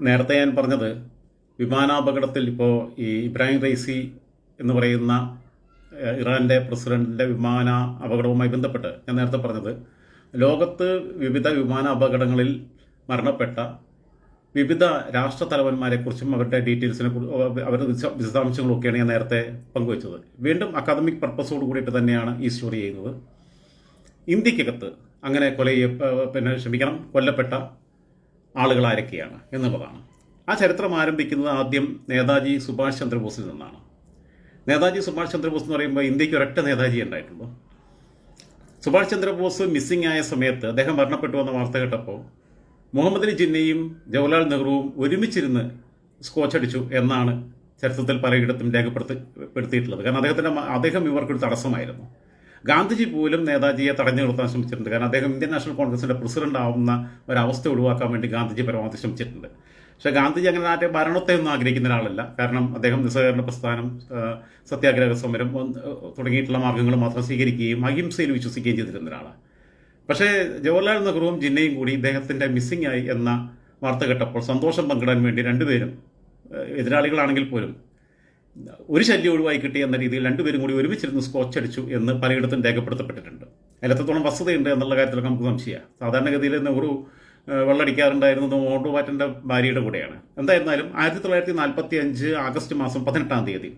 നേരത്തെ ഞാൻ പറഞ്ഞത് വിമാനാപകടത്തിൽ ഇപ്പോൾ ഈ ഇബ്രാഹിം റൈസി എന്ന് പറയുന്ന ഇറാന്റെ പ്രസിഡന്റിന്റെ വിമാന അപകടവുമായി ബന്ധപ്പെട്ട് ഞാൻ നേരത്തെ പറഞ്ഞത് ലോകത്ത് വിവിധ വിമാന അപകടങ്ങളിൽ മരണപ്പെട്ട വിവിധ രാഷ്ട്ര തലവന്മാരെക്കുറിച്ചും അവരുടെ ഡീറ്റെയിൽസിനെ അവരുടെ വിശ- വിശദാംശങ്ങളൊക്കെയാണ് ഞാൻ നേരത്തെ പങ്കുവച്ചത്. വീണ്ടും അക്കാദമിക് പർപ്പസോട് കൂടിയിട്ട് തന്നെയാണ് ഈ സ്റ്റോറി ചെയ്യുന്നത്. ഇന്ത്യക്കകത്ത് അങ്ങനെ കൊല പിന്നെ ക്ഷമിക്കണം കൊല്ലപ്പെട്ട ആളുകൾ ആരൊക്കെയാണ് എന്നുള്ളതാണ്. ആ ചരിത്രം ആരംഭിക്കുന്നത് ആദ്യം നേതാജി സുഭാഷ് ചന്ദ്രബോസിൽ നിന്നാണ്. നേതാജി സുഭാഷ് ചന്ദ്രബോസ് എന്ന് പറയുമ്പോൾ ഇന്ത്യയ്ക്ക് ഒരൊറ്റ നേതാജി ഉണ്ടായിട്ടുള്ളൂ. സുഭാഷ് ചന്ദ്രബോസ് മിസ്സിംഗ് ആയ സമയത്ത് അദ്ദേഹം മരണപ്പെട്ടു വന്ന വാർത്ത കേട്ടപ്പോൾ മുഹമ്മദ് അലി ജിന്നയും ജവഹർലാൽ നെഹ്റുവും ഒരുമിച്ചിരുന്ന് സ്കോച്ച് അടിച്ചു എന്നാണ് ചരിത്രത്തിൽ പലയിടത്തും രേഖപ്പെടുത്തി പെടുത്തിയിട്ടുള്ളത്. കാരണം അദ്ദേഹത്തിന്റെ മ- അദ്ദേഹം ഇവർക്കൊരു തടസ്സമായിരുന്നു. ഗാന്ധിജി പോലും നേതാജിയെ തടഞ്ഞു നിർത്താൻ ശ്രമിച്ചിട്ടുണ്ട്. കാരണം അദ്ദേഹം ഇന്ത്യൻ നാഷണൽ കോൺഗ്രസിന്റെ പ്രസിഡന്റ് ആവുന്ന ഒരവസ്ഥ ഒഴിവാക്കാൻ വേണ്ടി ഗാന്ധിജി പരമാവധി ശ്രമിച്ചിട്ടുണ്ട്. പക്ഷേ ഗാന്ധിജി അങ്ങനെ നാട്ടെ ഭരണത്തെ ഒന്നും ആഗ്രഹിക്കുന്ന ഒരാളല്ല. കാരണം അദ്ദേഹം നിസ്സഹകരണ പ്രസ്ഥാനം സത്യാഗ്രഹ സമരം തുടങ്ങിയിട്ടുള്ള മാർഗങ്ങൾ മാത്രം സ്വീകരിക്കുകയും അഹിംസയിൽ വിശ്വസിക്കുകയും ചെയ്തിരുന്ന ഒരാളാണ്. പക്ഷേ ജവഹർലാൽ നെഹ്റുവും ജിന്നയും കൂടി ഇദ്ദേഹത്തിന്റെ മിസ്സിംഗ് ആയി എന്ന വാർത്ത കേട്ടപ്പോൾ സന്തോഷം പങ്കിടാൻ വേണ്ടി രണ്ടുപേരും എതിരാളികളാണെങ്കിൽ പോലും ഒരു ശല്യം ഒഴിവായി കിട്ടി എന്ന രീതിയിൽ രണ്ടുപേരും കൂടി ഒരുമിച്ചിരുന്ന് സ്കോച്ച് അടിച്ചു എന്ന് പലയിടത്തും രേഖപ്പെടുത്തപ്പെട്ടിട്ടുണ്ട്. അതിലെത്രത്തോളം വസ്തുതയുണ്ട് എന്നുള്ള കാര്യത്തിൽ നമുക്ക് സംശയമാണ് സാധാരണഗതിയിൽ നെഹ്റു വെള്ളടിക്കാറുണ്ടായിരുന്നത് മോണ്ടു പാറ്റന്റെ ഭാര്യയുടെ കൂടെയാണ്. എന്തായിരുന്നാലും ആയിരത്തി തൊള്ളായിരത്തി നാൽപ്പത്തി അഞ്ച് ആഗസ്റ്റ് മാസം പതിനെട്ടാം തീയതി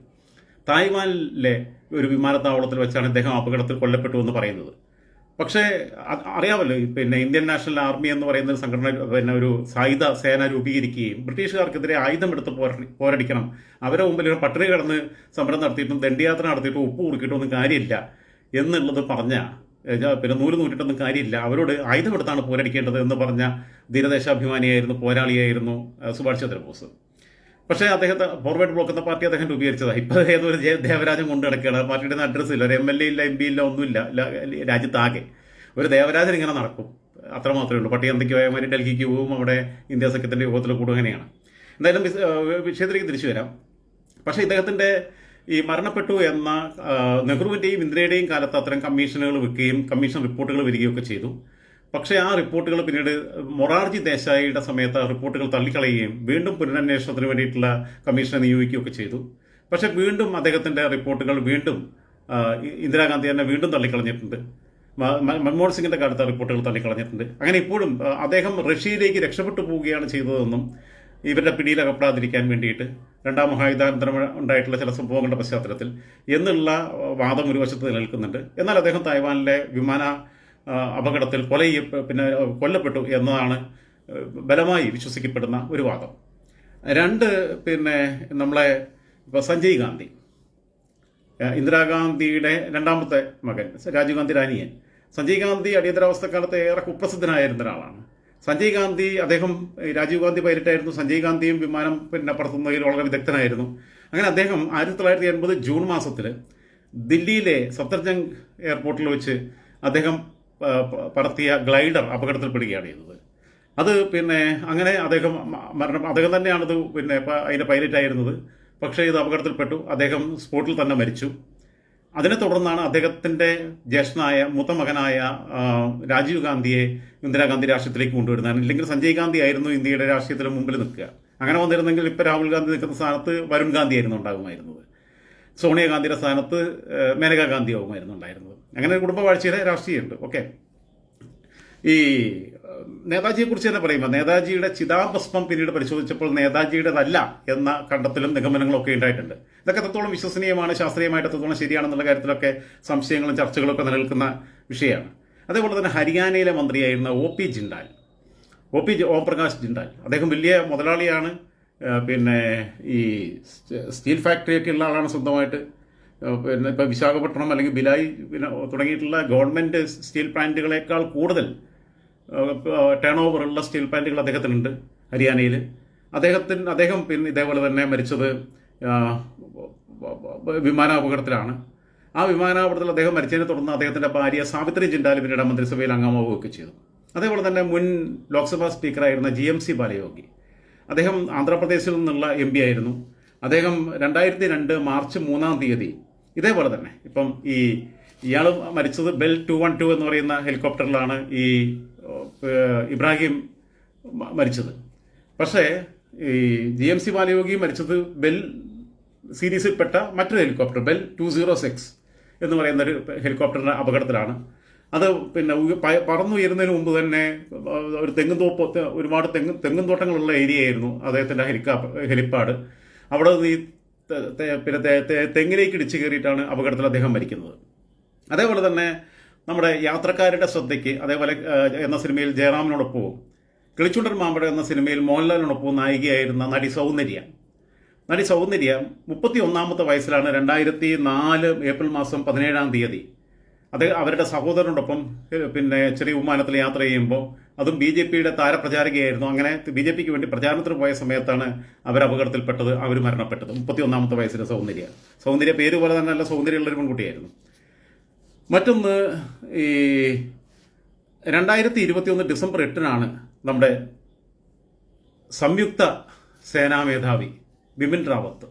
തായ്വാനിലെ ഒരു വിമാനത്താവളത്തിൽ വെച്ചാണ് ഇദ്ദേഹം അപകടത്തിൽ കൊല്ലപ്പെട്ടു എന്ന് പറയുന്നത്. പക്ഷേ അറിയാമല്ലോ പിന്നെ ഇന്ത്യൻ നാഷണൽ ആർമി എന്ന് പറയുന്ന ഒരു സംഘടന പിന്നെ ഒരു സായുധ സേന രൂപീകരിക്കുകയും ബ്രിട്ടീഷുകാർക്കെതിരെ ആയുധമെടുത്ത് പോരാ- പോരടിക്കണം. അവരെ മുമ്പിൽ ഒരു പട്ടിണി കിടന്ന് സമരം നടത്തിയിട്ടും ദണ്ഡിയാത്ര നടത്തിയിട്ടും ഉപ്പ് കുറുക്കിയിട്ടൊന്നും കാര്യമില്ല എന്നുള്ളത് പറഞ്ഞ പിന്നെ നൂൽ നൂറ്റിട്ടൊന്നും കാര്യമില്ല. അവരോട് ആയുധമെടുത്താണ് പോരടിക്കേണ്ടത് എന്ന് പറഞ്ഞ ധീരദേശാഭിമാനിയായിരുന്നു പോരാളിയായിരുന്നു സുഭാഷ് ചന്ദ്രബോസ്. പക്ഷേ അദ്ദേഹത്തെ ഫോർവേഡ് ബ്ലോക്ക് എന്ന പാർട്ടി അദ്ദേഹം രൂപീകരിച്ചതാണ് ഇപ്പൊ ഏതൊരു ദേവരാജൻ കൊണ്ട് നടക്കുകയാണ്. പാർട്ടിയുടെ അഡ്രസ്സ് ഇല്ല ഒരു എം എൽ എ ഇല്ല എം പി ഇല്ല ഒന്നുമില്ല. രാജ്യത്താകെ. ഒരു ദേവരാജൻ ഇങ്ങനെ നടക്കും. അത്ര മാത്രമേ ഉള്ളൂ. പട്ടി എന്തൊക്കെ മാതിരി ഡൽഹിക്ക് പോകും അവിടെ ഇന്ത്യ സഖ്യത്തിന്റെ യോഗത്തിൽ കൂടും അങ്ങനെയാണ്. എന്തായാലും വിഷയത്തിലേക്ക് തിരിച്ചു വരാം. പക്ഷേ ഇദ്ദേഹത്തിന്റെ ഈ മരണപ്പെട്ടു എന്ന നെഹ്റുവിന്റെയും ഇന്ദിരയുടെയും കാലത്ത് അത്തരം കമ്മീഷനുകൾ വെക്കുകയും കമ്മീഷൻ റിപ്പോർട്ടുകൾ വരികയൊക്കെ ചെയ്തു. പക്ഷേ ആ റിപ്പോർട്ടുകൾ പിന്നീട് മൊറാർജി ദേശായിയുടെ സമയത്ത് ആ റിപ്പോർട്ടുകൾ തള്ളിക്കളയുകയും വീണ്ടും പുനരന്വേഷണത്തിന് വേണ്ടിയിട്ടുള്ള കമ്മീഷനെ നിയോഗിക്കുകയൊക്കെ ചെയ്തു. പക്ഷേ വീണ്ടും അദ്ദേഹത്തിന്റെ റിപ്പോർട്ടുകൾ വീണ്ടും ഇന്ദിരാഗാന്ധി തന്നെ വീണ്ടും തള്ളിക്കളഞ്ഞിട്ടുണ്ട്. മൻമോഹൻ സിംഗിന്റെ കാലത്ത് റിപ്പോർട്ടുകൾ തള്ളിക്കളഞ്ഞിട്ടുണ്ട്. അങ്ങനെ ഇപ്പോഴും അദ്ദേഹം റഷ്യയിലേക്ക് രക്ഷപ്പെട്ടു പോവുകയാണ് ചെയ്തതെന്നും ഇവരുടെ പിടിയിലകപ്പെടാതിരിക്കാൻ വേണ്ടിയിട്ട് രണ്ടാം മഹായുദ്ധാനന്തരം ഉണ്ടായിട്ടുള്ള ചില സംഭവങ്ങളുടെ പശ്ചാത്തലത്തിൽ എന്നുള്ള വാദം ഒരു വശത്ത് നിലനിൽക്കുന്നുണ്ട്. എന്നാൽ അദ്ദേഹം തായ്വാനിലെ വിമാന അപകടത്തിൽ കൊല പിന്നെ കൊല്ലപ്പെട്ടു എന്നതാണ് ബലമായി വിശ്വസിക്കപ്പെടുന്ന ഒരു വാദം. രണ്ട് പിന്നെ നമ്മളെ ഇപ്പോൾ സഞ്ജയ് ഗാന്ധി ഇന്ദിരാഗാന്ധിയുടെ രണ്ടാമത്തെ മകൻ രാജീവ് ഗാന്ധി രാനിയൻ സഞ്ജയ് ഗാന്ധി അടിയന്തരാവസ്ഥ കാലത്ത് ഏറെ കുപ്രസിദ്ധനായിരുന്ന ഒരാളാണ്. സഞ്ജയ് ഗാന്ധി അദ്ദേഹം രാജീവ് ഗാന്ധി പൈലറ്റായിരുന്നു. സഞ്ജയ് ഗാന്ധിയും വിമാനം പിന്നെ പറത്തുന്നതിൽ വളരെ വിദഗ്ധനായിരുന്നു. അങ്ങനെ അദ്ദേഹം ആയിരത്തി തൊള്ളായിരത്തി എൺപത് ജൂൺ മാസത്തിൽ ദില്ലിയിലെ സഫ്ദർജംഗ് എയർപോർട്ടിൽ വെച്ച് അദ്ദേഹം പറത്തിയ ഗ്ലൈഡർ അപകടത്തിൽപ്പെടുകയാണ് ചെയ്തത്. അത് പിന്നെ അങ്ങനെ അദ്ദേഹം മരണം അദ്ദേഹം തന്നെയാണത് പിന്നെ അതിന്റെ അതിന്റെ പൈലറ്റ് ആയിരുന്നത്. പക്ഷേ ഇത് അപകടത്തിൽപ്പെട്ടു. അദ്ദേഹം സ്പോട്ടിൽ തന്നെ മരിച്ചു. അതിനെ തുടർന്നാണ് അദ്ദേഹത്തിന്റെ ജ്യേഷ്ഠനായ മൂത്ത മകനായ രാജീവ് ഗാന്ധിയെ ഇന്ദിരാഗാന്ധി രാഷ്ട്രീയത്തിലേക്ക് കൊണ്ടുവരുന്നത് ഇല്ലെങ്കിൽ സഞ്ജയ് ഗാന്ധി ആയിരുന്നു ഇന്ത്യയുടെ രാഷ്ട്രീയത്തിന് മുമ്പിൽ നിൽക്കുക. അങ്ങനെ വന്നിരുന്നെങ്കിൽ ഇപ്പൊ രാഹുൽ ഗാന്ധി നിൽക്കുന്ന സ്ഥാനത്ത് വരുൺ ഗാന്ധി ആയിരുന്നു ഉണ്ടാകുമായിരുന്നത്. സോണിയാഗാന്ധിയുടെ സ്ഥാനത്ത് മേനകാ ഗാന്ധി ആകുമായിരുന്നു ഉണ്ടായിരുന്നത്. അങ്ങനെ കുടുംബവാഴ്ചയുടെ രാഷ്ട്രീയമുണ്ട്. ഓക്കെ. ഈ നേതാജിയെക്കുറിച്ച് നേതാജിയെ കുറിച്ച് തന്നെ പറയുമ്പോൾ നേതാജിയുടെ ചിതാഭസ്മം പിന്നീട് പരിശോധിച്ചപ്പോൾ നേതാജിയുടേതല്ല എന്ന കണ്ടെത്തലും നിഗമനങ്ങളൊക്കെ ഉണ്ടായിട്ടുണ്ട്. ഇതൊക്കെ എത്രത്തോളം വിശ്വസനീയമാണ് ശാസ്ത്രീയമായിട്ട് എത്രത്തോളം ശരിയാണെന്നുള്ള കാര്യത്തിലൊക്കെ സംശയങ്ങളും ചർച്ചകളും ഒക്കെ നിലനിൽക്കുന്ന വിഷയമാണ്. അതേപോലെ തന്നെ ഹരിയാനയിലെ മന്ത്രിയായിരുന്ന O P Jindal O P Om Prakash Jindal അദ്ദേഹം വലിയ മുതലാളിയാണ്. പിന്നെ ഈ സ്റ്റീൽ ഫാക്ടറിയൊക്കെ ഉള്ള ആളാണ് സ്വന്തമായിട്ട്. പിന്നെ ഇപ്പോൾ വിശാഖപട്ടണം അല്ലെങ്കിൽ ബിലായി പിന്നെ തുടങ്ങിയിട്ടുള്ള ഗവൺമെന്റ് സ്റ്റീൽ പ്ലാന്റുകളേക്കാൾ കൂടുതൽ ടേൺ ഓവറുള്ള സ്റ്റീൽ പ്ലാന്റുകൾ അദ്ദേഹത്തിനുണ്ട് ഹരിയാനയിൽ അദ്ദേഹത്തിന് അദ്ദേഹം പിന്നെ ഇതേപോലെ തന്നെ മരിച്ചത് വിമാനാപകടത്തിലാണ്. ആ വിമാനാപകടത്തിൽ അദ്ദേഹം മരിച്ചതിനെ തുടർന്ന് അദ്ദേഹത്തിന്റെ ഭാര്യ സാവിത്രി ജിണ്ടാൽ പിന്നീട് മന്ത്രിസഭയിൽ അംഗമാവുകയൊക്കെ ചെയ്തു. അതേപോലെ തന്നെ മുൻ ലോക്സഭാ സ്പീക്കറായിരുന്ന ജി എം സി ബാലയോഗി. അദ്ദേഹം ആന്ധ്രാപ്രദേശിൽ നിന്നുള്ള എം പി ആയിരുന്നു. അദ്ദേഹം രണ്ടായിരത്തി രണ്ട് മാർച്ച് മൂന്നാം തീയതി ഇതേപോലെ തന്നെ. ഇപ്പം ഈ ഇയാൾ മരിച്ചത് ബെൽ ടു വൺ ടു എന്ന് പറയുന്ന ഹെലികോപ്റ്ററിലാണ് ഈ ഇബ്രാഹിം മരിച്ചത്. പക്ഷേ ഈ ജി എം സി ബാലയോഗി മരിച്ചത് ബെൽ സീരീസിൽപ്പെട്ട മറ്റൊരു helicopter Bell two zero six എന്ന് പറയുന്ന ഒരു ഹെലികോപ്റ്ററിന്റെ അപകടത്തിലാണ്. അത് പിന്നെ പറന്നുയരുന്നതിന് മുമ്പ് തന്നെ ഒരു തെങ്ങും തോപ്പ് ഒരുപാട് തെങ്ങും തെങ്ങും തോട്ടങ്ങളുള്ള ഏരിയ ആയിരുന്നു അദ്ദേഹത്തിന്റെ ഹെലിക്കാ ഹെലിപ്പാഡ് അവിടെ ഈ പിന്നെ തെങ്ങിലേക്ക് ഇടിച്ചു കയറിയിട്ടാണ് അപകടത്തിൽ അദ്ദേഹം മരിക്കുന്നത്. അതേപോലെ തന്നെ നമ്മുടെ യാത്രക്കാരുടെ ശ്രദ്ധയ്ക്ക് അതേപോലെ എന്ന സിനിമയിൽ ജയറാമിനോടൊപ്പവും കിളിച്ചുണ്ടൻ മാമ്പഴ എന്ന സിനിമയിൽ മോഹൻലാലിനോടൊപ്പവും നായികയായിരുന്ന നടി സൗന്ദര്യ. നടി സൗന്ദര്യ മുപ്പത്തി ഒന്നാമത്തെ വയസ്സിലാണ് രണ്ടായിരത്തി നാല് ഏപ്രിൽ മാസം പതിനേഴാം തീയതി. അത് അവരുടെ സഹോദരനോടൊപ്പം പിന്നെ ചെറിയ വിമാനത്തിൽ യാത്ര ചെയ്യുമ്പോൾ അതും ബി ജെ പിയുടെ താരപ്രചാരകയായിരുന്നു. അങ്ങനെ ബി ജെ പിക്ക് വേണ്ടി പ്രചാരണത്തിന് പോയ സമയത്താണ് അവർ അപകടത്തിൽപ്പെട്ടത് അവർ മരണപ്പെട്ടത്. മുപ്പത്തി ഒന്നാമത്തെ വയസ്സിലെ സൗന്ദര്യ. സൗന്ദര്യ പേര് പോലെ തന്നെ നല്ല സൗന്ദര്യമുള്ളൊരു പെൺകുട്ടിയായിരുന്നു. മറ്റൊന്ന് ഈ രണ്ടായിരത്തി ഇരുപത്തിയൊന്ന് ഡിസംബർ എട്ടിനാണ് നമ്മുടെ സംയുക്ത സേനാ മേധാവി ബിപിൻ റാവത്ത്.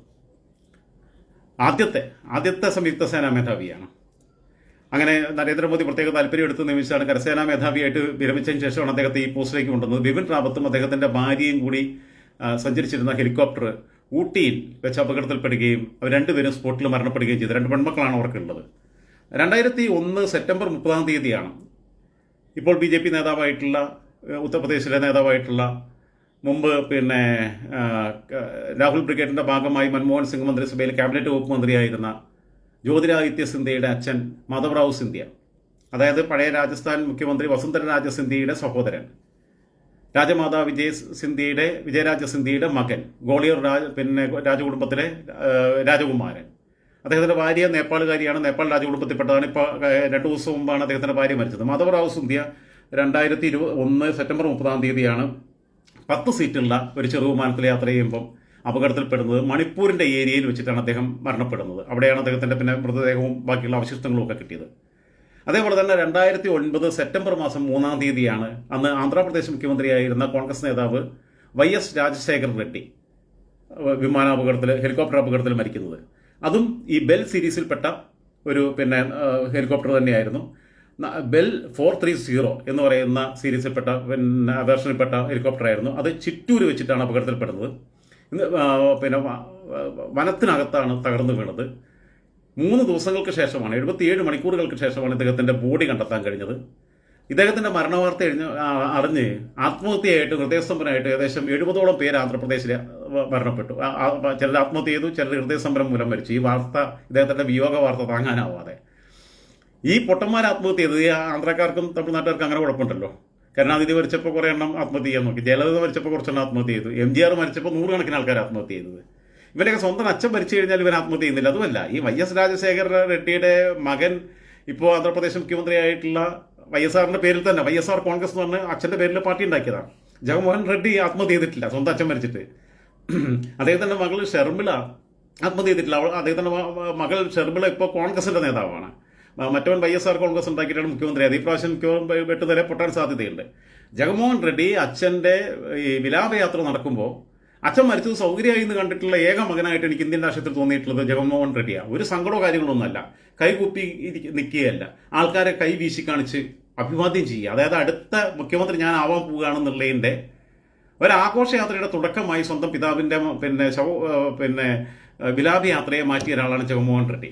ആദ്യത്തെ ആദ്യത്തെ സംയുക്ത സേനാ മേധാവിയാണ്. അങ്ങനെ നരേന്ദ്രമോദി പ്രത്യേക താല്പര്യം എടുത്ത് നിയമിച്ചാണ് കരസേനാ മേധാവിയായിട്ട് വിരമിച്ചതിന് ശേഷമാണ് അദ്ദേഹത്തെ ഈ പോസ്റ്റിലേക്ക് കൊണ്ടുവന്നത്. ബിപിൻ റാവത്തും അദ്ദേഹത്തിന്റെ ഭാര്യയും കൂടി സഞ്ചരിച്ചിരുന്ന ഹെലികോപ്റ്റർ ഊട്ടിയിൽ വെച്ച് അപകടത്തിൽപ്പെടുകയും അവർ രണ്ടുപേരും സ്പോട്ടിൽ മരണപ്പെടുകയും ചെയ്തു. രണ്ട് പെൺമക്കളാണ് അവർക്കുള്ളത്. രണ്ടായിരത്തി ഒന്ന് സെപ്റ്റംബർ മുപ്പതാം തീയതിയാണ് ഇപ്പോൾ ബി ജെ പി നേതാവായിട്ടുള്ള ഉത്തർപ്രദേശിലെ നേതാവായിട്ടുള്ള മുമ്പ് പിന്നെ രാഹുൽ ബ്രിഗേഡിന്റെ ഭാഗമായി മൻമോഹൻ സിംഗ് മന്ത്രിസഭയിൽ ക്യാബിനറ്റ് വകുപ്പ് മന്ത്രിയായിരുന്ന ജ്യോതിരാദിത്യ സിന്ധ്യയുടെ അച്ഛൻ മാധവറാവു സിന്ധ്യ. അതായത് പഴയ രാജസ്ഥാൻ മുഖ്യമന്ത്രി വസുന്ധര രാജ സിന്ധ്യയുടെ സഹോദരൻ. രാജമാതാ വിജയ് സിന്ധ്യയുടെ വിജയരാജ സിന്ധ്യയുടെ മകൻ ഗോളിയർ രാജ പിന്നെ രാജകുടുംബത്തിലെ രാജകുമാരൻ. അദ്ദേഹത്തിന്റെ ഭാര്യ നേപ്പാളുകാരിയാണ്. നേപ്പാൾ രാജകുടുംബത്തിൽപ്പെട്ടതാണ്. ഇപ്പോൾ രണ്ട് ദിവസം മുമ്പാണ് അദ്ദേഹത്തിന്റെ ഭാര്യ മരിച്ചത്. മാധവറാവു സിന്ധ്യ രണ്ടായിരത്തി ഇരുപത് ഒന്ന് സെപ്റ്റംബർ മുപ്പതാം തീയതിയാണ് പത്ത് സീറ്റുള്ള ഒരു ചെറു വിമാനത്തിൽ യാത്ര ചെയ്യുമ്പം അപകടത്തിൽപ്പെടുന്നത് മണിപ്പൂരിന്റെ ഏരിയയിൽ വെച്ചിട്ടാണ് അദ്ദേഹം മരണപ്പെടുന്നത്. അവിടെയാണ് അദ്ദേഹത്തിന്റെ പിന്നെ മൃതദേഹവും ബാക്കിയുള്ള അവശിഷ്ടങ്ങളും ഒക്കെ കിട്ടിയത്. അതേപോലെ തന്നെ രണ്ടായിരത്തി ഒൻപത് സെപ്റ്റംബർ മാസം മൂന്നാം തീയതിയാണ് അന്ന് ആന്ധ്രാപ്രദേശ് മുഖ്യമന്ത്രിയായിരുന്ന കോൺഗ്രസ് നേതാവ് വൈ എസ് രാജശേഖർ റെഡ്ഡി വിമാനാപകടത്തിൽ ഹെലികോപ്റ്റർ അപകടത്തിൽ മരിക്കുന്നത്. അതും ഈ ബെൽ സീരീസിൽപ്പെട്ട ഒരു പിന്നെ ഹെലികോപ്റ്റർ തന്നെയായിരുന്നു. ബെൽ ഫോർ ത്രീ സീറോ എന്ന് പറയുന്ന സീരീസിൽപ്പെട്ട പിന്നെ വേർഷനിൽപ്പെട്ട ഹെലികോപ്റ്റർ ആയിരുന്നു അത് ചിറ്റൂർ വെച്ചിട്ടാണ് അപകടത്തിൽപ്പെടുന്നത്. പിന്നെ വനത്തിനകത്താണ് തകർന്നു വീണത്. മൂന്ന് ദിവസങ്ങൾക്ക് ശേഷമാണ് എഴുപത്തിയേഴ് മണിക്കൂറുകൾക്ക് ശേഷമാണ് ഇദ്ദേഹത്തിന്റെ ബോഡി കണ്ടെത്താൻ കഴിഞ്ഞത്. ഇദ്ദേഹത്തിന്റെ മരണവാർത്ത എഴുതി അറിഞ്ഞ് ആത്മഹത്യയായിട്ട് ഹൃദയസ്തംഭനായിട്ട് ഏകദേശം എഴുപതോളം പേര് ആന്ധ്രാപ്രദേശിൽ മരണപ്പെട്ടു. ചിലർ ആത്മഹത്യ ചെയ്തു ചിലർ ഹൃദയസ്തംഭനം മൂലം മരിച്ചു. ഈ വാർത്ത ഇദ്ദേഹത്തിന്റെ വിയോഗ വാർത്ത താങ്ങാനാവാതെ. ഈ പൊട്ടന്മാർ ആത്മഹത്യ ചെയ്തത് ആന്ധ്രക്കാർക്കും തമിഴ്നാട്ടുകാർക്കും അങ്ങനെ കുഴപ്പമുണ്ടല്ലോ. കരുണാനിധി മരിച്ചപ്പോൾ കുറേ എണ്ണം ആത്മഹത്യ ചെയ്യാൻ നോക്കി. ജയലളിത മരിച്ചപ്പോൾ കുറച്ചെണ്ണം ആത്മഹത്യ ചെയ്തു. എം ജി ആർ മരിച്ചപ്പോൾ നൂറുകണക്കിന് ആൾക്കാർ ആത്മഹത്യ ചെയ്തത്. ഇവരൊക്കെ സ്വന്തം അച്ഛൻ മരിച്ചു കഴിഞ്ഞാൽ ഇവർ ആത്മഹത്യ ചെയ്യുന്നില്ല. അതുമല്ല ഈ വൈ എസ് രാജശേഖര റെഡ്ഡിയുടെ മകൻ ഇപ്പോൾ ആന്ധ്രാപ്രദേശ് മുഖ്യമന്ത്രിയായിട്ടുള്ള വൈ എസ് ആറിന്റെ പേരിൽ തന്നെ വൈ എസ് ആർ കോൺഗ്രസ് എന്ന് പറഞ്ഞ അച്ഛന്റെ പേരിൽ പാർട്ടി ഉണ്ടാക്കിയതാണ്. ജഗൻമോഹൻ റെഡ്ഡി ആത്മഹത്യ ചെയ്തിട്ടില്ല സ്വന്തം അച്ഛൻ മരിച്ചിട്ട്. അദ്ദേഹത്തിന്റെ മകൾ ഷെർമിള ആത്മഹത്യ ചെയ്തിട്ടില്ല. അവൾ അദ്ദേഹത്തിന്റെ മകൾ ഷെർമിള ഇപ്പോൾ കോൺഗ്രസിന്റെ നേതാവാണ്. മറ്റവൻ വൈ എസ് ആർ കോൺഗ്രസ് ഉണ്ടാക്കിയിട്ടാണ് മുഖ്യമന്ത്രി. ഈ പ്രാവശ്യം മുഖ്യമന്ത്രി വെട്ടുതരെ പൊട്ടാൻ സാധ്യതയുണ്ട്. ജഗൻമോഹൻ റെഡ്ഡി അച്ഛന്റെ ഈ വിലാപയാത്ര നടക്കുമ്പോൾ അച്ഛൻ മരിച്ചത് സൗകര്യമായി എന്ന് കണ്ടിട്ടുള്ള ഏക മകനായിട്ട് എനിക്ക് ഇന്ത്യൻ രാഷ്ട്രത്തിൽ തോന്നിയിട്ടുള്ളത് ജഗൻമോഹൻ റെഡ്ഡിയാണ്. ഒരു സങ്കടമോ കാര്യങ്ങളൊന്നുമല്ല കൈകുപ്പി നിൽക്കുകയല്ല ആൾക്കാരെ കൈ വീശി കാണിച്ച് അഭിവാദ്യം ചെയ്യുക. അതായത് അടുത്ത മുഖ്യമന്ത്രി ഞാൻ ആവാൻ പോവുകയാണെന്നുള്ളതിന്റെ ഒരാഘോഷയാത്രയുടെ തുടക്കമായി സ്വന്തം പിതാവിന്റെ പിന്നെ ശവ പിന്നെ വിലാപയാത്രയെ വിലാപ യാത്രയെ മാറ്റിയ ഒരാളാണ് ജഗൻമോഹൻ റെഡ്ഡി.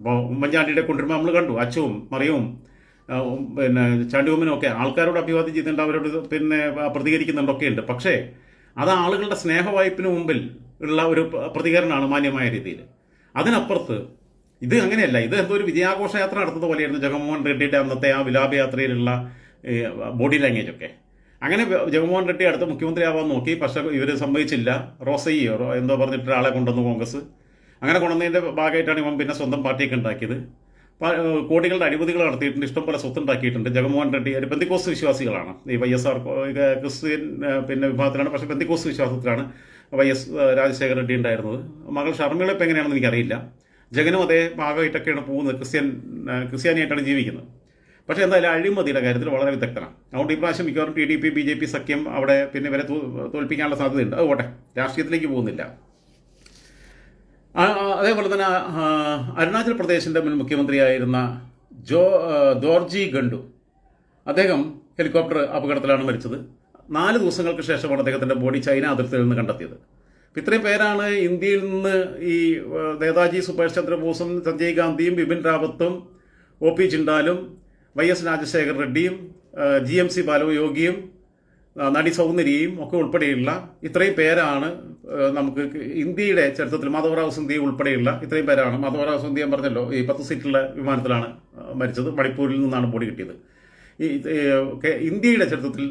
അപ്പോൾ ഉമ്മൻചാണ്ടിയുടെ കൊണ്ടുവരുമ്പോൾ നമ്മൾ കണ്ടു അച്ഛവും മറിയവും പിന്നെ ചാണ്ടിയമ്മനും ഒക്കെ ആൾക്കാരോട് അഭിവാദ്യം ചെയ്തിട്ടുണ്ട് അവരോട് പിന്നെ പ്രതികരിക്കുന്നുണ്ടൊക്കെ ഉണ്ട്. പക്ഷേ അത് ആളുകളുടെ സ്നേഹവായ്പിന് മുമ്പിൽ ഉള്ള ഒരു പ്രതികരണമാണ് മാന്യമായ രീതിയിൽ. അതിനപ്പുറത്ത് ഇത് അങ്ങനെയല്ല ഇത് എന്തോ ഒരു വിജയാഘോഷ യാത്ര നടത്തുന്ന പോലെയായിരുന്നു ജഗൻമോഹൻ റെഡ്ഡിയുടെ അന്നത്തെ ആ വിലാപയാത്രയിലുള്ള ബോഡി ലാംഗ്വേജ് ഒക്കെ. അങ്ങനെ ജഗൻമോഹൻ റെഡ്ഡി അടുത്ത മുഖ്യമന്ത്രിയാവാൻ നോക്കി പക്ഷേ ഇവർ സമ്മതിച്ചില്ല. റോസയ്യോ എന്തോ പറഞ്ഞിട്ട് ഒരാളെ കൊണ്ടുവന്നു കോൺഗ്രസ്. അങ്ങനെ കൊണ്ടുവന്നതിന്റെ ഭാഗമായിട്ടാണ് ഇവൻ പിന്നെ സ്വന്തം പാർട്ടിയൊക്കെ ഉണ്ടാക്കിയത്. കോടികളുടെ അഴിമതികൾ നടത്തിയിട്ടുണ്ട് ഇഷ്ടംപോലെ സ്വത്ത് ഉണ്ടാക്കിയിട്ടുണ്ട് ജഗൻമോഹൻ റെഡ്ഡി ഒരു പെന്തിക്കോസ് വിശ്വാസികളാണ്. ഈ വൈ എസ് ആർ ക്രിസ്ത്യൻ പിന്നെ വിഭാഗത്തിലാണ്. പക്ഷേ പെന്തിക്കോസ് വിശ്വാസത്തിലാണ് വൈ എസ് രാജശേഖര റെഡ്ഡി ഉണ്ടായിരുന്നത്. മകൾ ഷർമിള ഇപ്പം എങ്ങനെയാണെന്ന് എനിക്കറിയില്ല. ജഗനും അതേ ഭാഗമായിട്ടൊക്കെയാണ് പോകുന്നത് ക്രിസ്ത്യൻ ക്രിസ്ത്യാനിയായിട്ടാണ് ജീവിക്കുന്നത്. പക്ഷേ എന്തായാലും അഴിമതിയുടെ കാര്യത്തിൽ വളരെ വിദഗ്ധനാണ്. അതുകൊണ്ട് ഇപ്രാവശ്യം മിക്കവാറും T D P B J P സഖ്യം അവിടെ പിന്നെ ഇവരെ തോൽപ്പിക്കാനുള്ള സാധ്യതയുണ്ട്. അത് പോട്ടെ രാഷ്ട്രീയത്തിലേക്ക് പോകുന്നില്ല. അതേപോലെ തന്നെ അരുണാചൽ പ്രദേശിന്റെ മുൻ മുഖ്യമന്ത്രിയായിരുന്ന ജോ ദോർജി ഗണ്ടു അദ്ദേഹം ഹെലികോപ്റ്റർ അപകടത്തിലാണ് മരിച്ചത്. നാല് ദിവസങ്ങൾക്ക് ശേഷമാണ് അദ്ദേഹത്തിന്റെ ബോഡി ചൈന അതിർത്തിയിൽ നിന്ന് കണ്ടെത്തിയത്. ഇത്രയും പേരാണ് ഇന്ത്യയിൽ നിന്ന് ഈ നേതാജി സുഭാഷ് ചന്ദ്രബോസും സഞ്ജയ് ഗാന്ധിയും ബിപിൻ റാവത്തും ഒ പി ചിണ്ടാലും വൈ എസ് രാജശേഖർ റെഡ്ഡിയും ജി എം സി ബാലയോഗിയും നടി സൗന്ദര്യയും ഒക്കെ ഉൾപ്പെടെയുള്ള ഇത്രയും പേരാണ് നമുക്ക് ഇന്ത്യയുടെ ചരിത്രത്തിൽ മാധവറാവ് സിന്ധ്യ ഉൾപ്പെടെയുള്ള ഇത്രയും പേരാണ്. മാധവറാവ് സിന്ധ്യ പറഞ്ഞല്ലോ ഈ പത്ത് സീറ്റുള്ള വിമാനത്തിലാണ് മരിച്ചത്. മണിപ്പൂരിൽ നിന്നാണ് ബോഡി കിട്ടിയത്. ഈ ഇന്ത്യയുടെ ചരിത്രത്തിൽ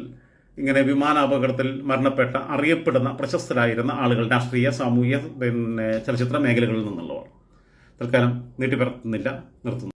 ഇങ്ങനെ വിമാനാപകടത്തിൽ മരണപ്പെട്ട അറിയപ്പെടുന്ന പ്രശസ്തരായിരുന്ന ആളുകൾ രാഷ്ട്രീയ സാമൂഹ്യ പിന്നെ ചലച്ചിത്ര മേഖലകളിൽ നിന്നുള്ളവർ. തൽക്കാലം നീട്ടിപ്പറത്തുന്നില്ല നിർത്തുന്നു.